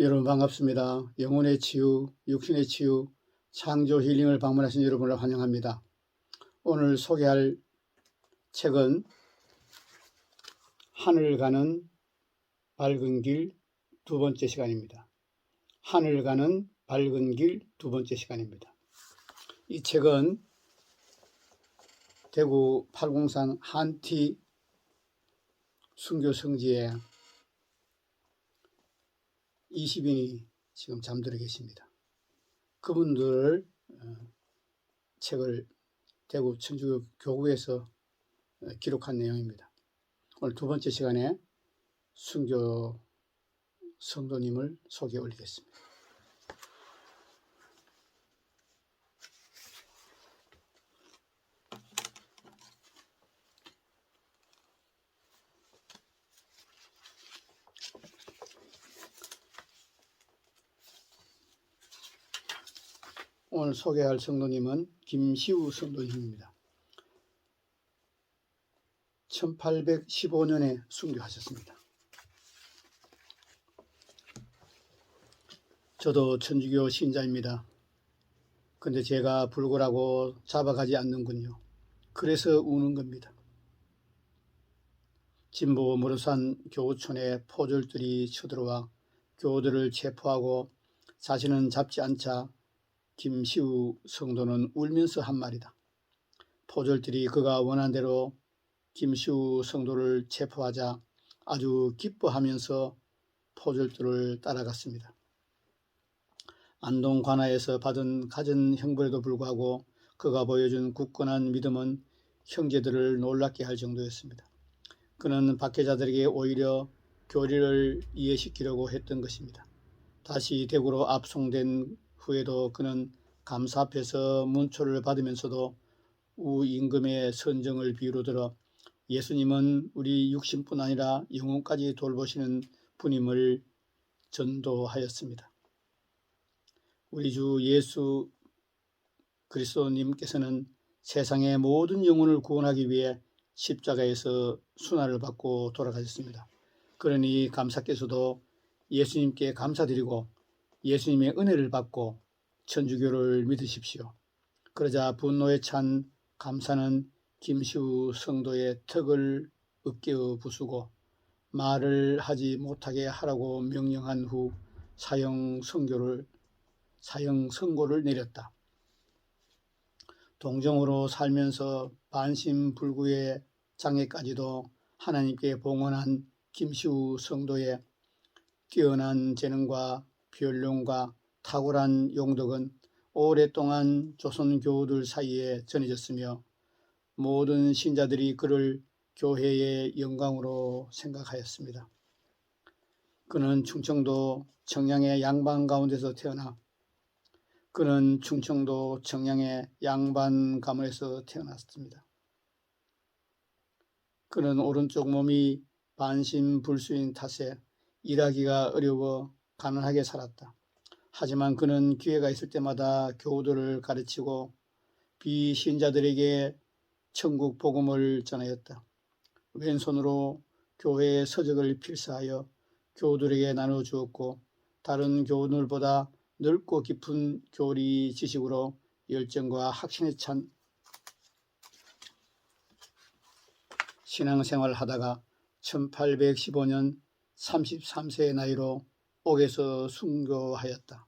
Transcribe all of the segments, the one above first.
여러분 반갑습니다. 영혼의 치유, 육신의 치유, 창조 힐링을 방문하신 여러분을 환영합니다. 오늘 소개할 책은 하늘 가는 밝은 길 두 번째 시간입니다. 하늘 가는 밝은 길 두 번째 시간입니다. 이 책은 대구 팔공산 한티 순교 성지에 20인이 지금 잠들어 계십니다. 그분들을 어, 책을 대구 천주교 교구에서 어, 기록한 내용입니다. 오늘 두 번째 시간에 순교 성도님을 소개해 올리겠습니다. 오늘 소개할 성도님은 김시우 성도님입니다. 1815년에 순교하셨습니다. 저도 천주교 신자입니다. 근데 제가 불굴하고 잡아가지 않는군요. 그래서 우는 겁니다. 진보 무르산 교우촌에 포졸들이 쳐들어와 교우들을 체포하고 자신은 잡지 않자 김시우 성도는 울면서 한 말이다. 포졸들이 그가 원한 대로 김시우 성도를 체포하자 아주 기뻐하면서 포졸들을 따라갔습니다. 안동 관하에서 받은 갖은 형벌에도 불구하고 그가 보여준 굳건한 믿음은 형제들을 놀랍게 할 정도였습니다. 그는 박해자들에게 오히려 교리를 이해시키려고 했던 것입니다. 다시 대구로 압송된 후에도 그는 감사 앞에서 문초를 받으면서도 우임금의 선정을 비유로 들어 예수님은 우리 육신뿐 아니라 영혼까지 돌보시는 분임을 전도하였습니다. 우리 주 예수 그리스도님께서는 세상의 모든 영혼을 구원하기 위해 십자가에서 순환을 받고 돌아가셨습니다. 그러니 감사께서도 예수님께 감사드리고 예수님의 은혜를 받고 천주교를 믿으십시오. 그러자 분노에 찬 감사는 김시우 성도의 턱을 으깨어 부수고 말을 하지 못하게 하라고 명령한 후 사형 선교를 사형 선고를 내렸다. 동정으로 살면서 반신불구의 장애까지도 하나님께 봉헌한 김시우 성도의 뛰어난 재능과 변론과 탁월한 용덕은 오랫동안 조선 교우들 사이에 전해졌으며 모든 신자들이 그를 교회의 영광으로 생각하였습니다. 그는 충청도 청양의 양반 가운데서 태어나 그는 충청도 청양의 양반 가문에서 태어났습니다. 그는 오른쪽 몸이 반신불수인 탓에 일하기가 어려워 가난하게 살았다. 하지만 그는 기회가 있을 때마다 교우들을 가르치고 비신자들에게 천국 복음을 전하였다. 왼손으로 교회의 서적을 필사하여 교우들에게 나눠 주었고 다른 교우들보다 넓고 깊은 교리 지식으로 열정과 확신에 찬 신앙생활을 하다가 1815년 33세의 나이로 옥에서 순교하였다.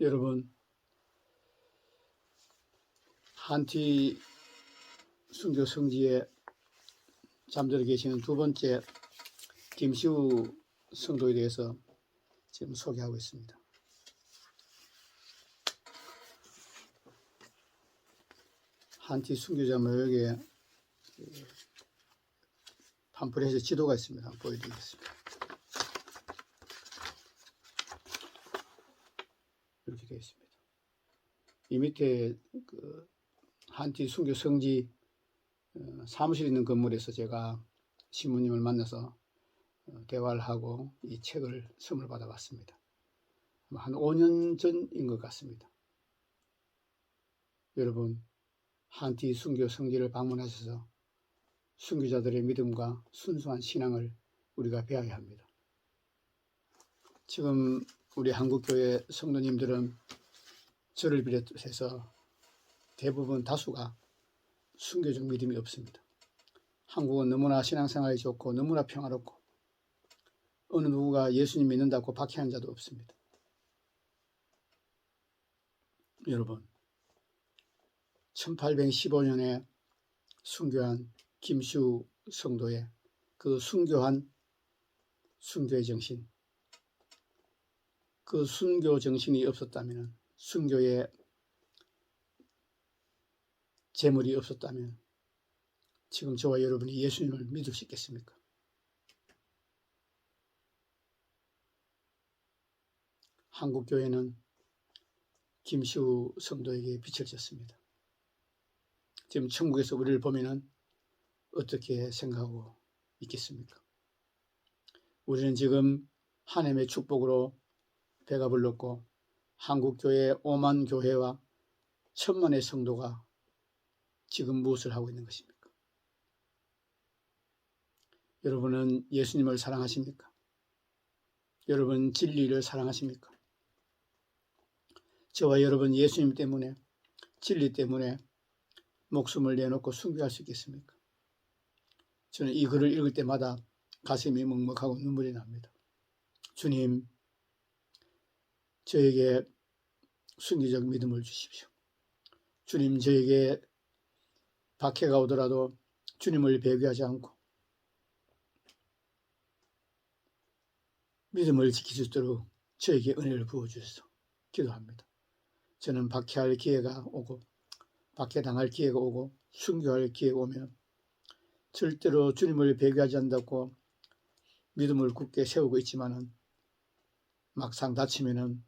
여러분, 한티 순교 성지에 잠들어 계시는 두 번째 김시우 성도에 대해서 지금 소개하고 있습니다. 한티 순교자묘역에 판프렛에 지도가 있습니다. 보여드리겠습니다. 이렇게 되어 있습니다. 이 밑에 그 한티 순교 성지 어, 사무실 있는 건물에서 제가 신부님을 만나서 어, 대화를 하고 이 책을 선물 받아봤습니다. 한 5년 전인 것 같습니다. 여러분 한티 순교 성지를 방문하셔서 순교자들의 믿음과 순수한 신앙을 우리가 배워야 합니다. 지금 우리 한국교회 성도님들은 저를 비롯해서 대부분 다수가 순교적 믿음이 없습니다. 한국은 너무나 신앙생활이 좋고 너무나 평화롭고 어느 누구가 예수님 믿는다고 박해한 자도 없습니다. 여러분 1815년에 순교한 김시우 성도의 그 순교한 순교의 정신 그 순교 정신이 없었다면 순교의 재물이 없었다면 지금 저와 여러분이 예수님을 믿을 수 있겠습니까? 한국 교회는 김시우 성도에게 빛을 졌습니다. 지금 천국에서 우리를 보면은 어떻게 생각하고 있겠습니까? 우리는 지금 하나님의 축복으로 배가 불렀고 한국 교회 5만 교회와 천만의 성도가 지금 무엇을 하고 있는 것입니까? 여러분은 예수님을 사랑하십니까? 여러분 진리를 사랑하십니까? 저와 여러분 예수님 때문에 진리 때문에 목숨을 내놓고 순교할 수 있겠습니까? 저는 이 글을 읽을 때마다 가슴이 먹먹하고 눈물이 납니다. 주님, 저에게 순교적 믿음을 주십시오. 주님, 저에게 박해가 오더라도 주님을 배교하지 않고 믿음을 지킬 수 있도록 저에게 은혜를 부어주셔서 기도합니다. 저는 박해할 기회가 오고 박해당할 기회가 오고 순교할 기회가 오면 절대로 주님을 배교하지 않다고 믿음을 굳게 세우고 있지만은 막상 다치면은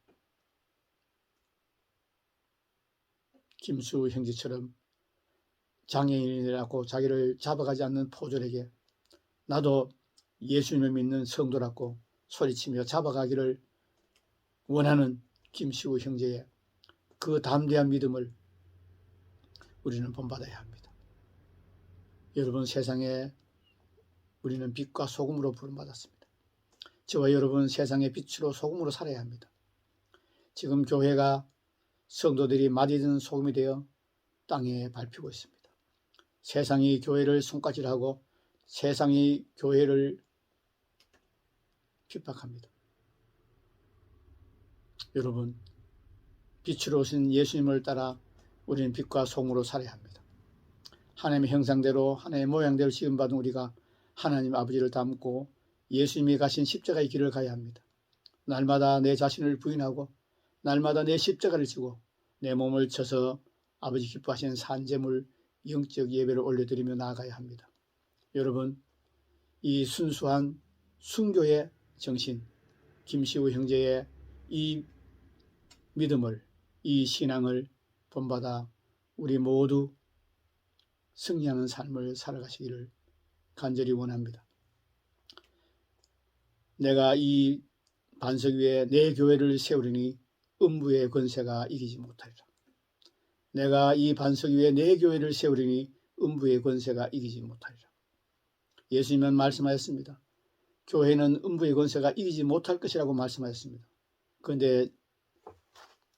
김수 형제처럼 장애인이라고 자기를 잡아가지 않는 포졸에게 나도 예수님을 믿는 성도라고 소리치며 잡아가기를 원하는 김시우 형제의 그 담대한 믿음을 우리는 본받아야 합니다. 여러분 세상에 우리는 빛과 소금으로 부름받았습니다. 저와 여러분 세상의 빛으로 소금으로 살아야 합니다. 지금 교회가 성도들이 맛있는 소금이 되어 땅에 밟히고 있습니다. 세상이 교회를 손가락질하고 세상이 교회를 핍박합니다. 여러분 빛으로 오신 예수님을 따라 우리는 빛과 소금으로 살아야 합니다. 하나님의 형상대로 하나님의 모양대로 지음받은 우리가 하나님 아버지를 닮고 예수님이 가신 십자가의 길을 가야 합니다. 날마다 내 자신을 부인하고 날마다 내 십자가를 지고 내 몸을 쳐서 아버지 기뻐하시는 산재물 영적 예배를 올려드리며 나아가야 합니다. 여러분 이 순수한 순교의 정신 김시우 형제의 이 믿음을 이 신앙을 본받아 우리 모두 승리하는 삶을 살아가시기를 간절히 원합니다. 내가 이 반석 위에 내 교회를 세우리니 음부의 권세가 이기지 못하리라. 내가 이 반석 위에 내 교회를 세우리니 음부의 권세가 이기지 못하리라. 예수님은 말씀하였습니다. 교회는 음부의 권세가 이기지 못할 것이라고 말씀하였습니다. 그런데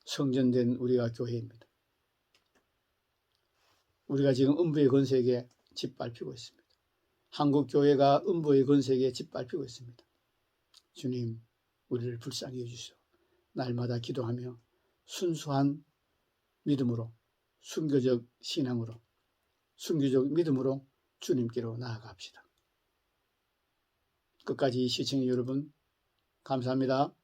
성전된 우리가 교회입니다. 우리가 지금 음부의 권세에게 짓밟히고 있습니다. 한국 교회가 음부의 권세에게 짓밟히고 있습니다. 주님, 우리를 불쌍히 해주시오. 날마다 기도하며 순수한 믿음으로, 순교적 신앙으로, 순교적 믿음으로 주님께로 나아갑시다. 끝까지 시청해 여러분, 감사합니다.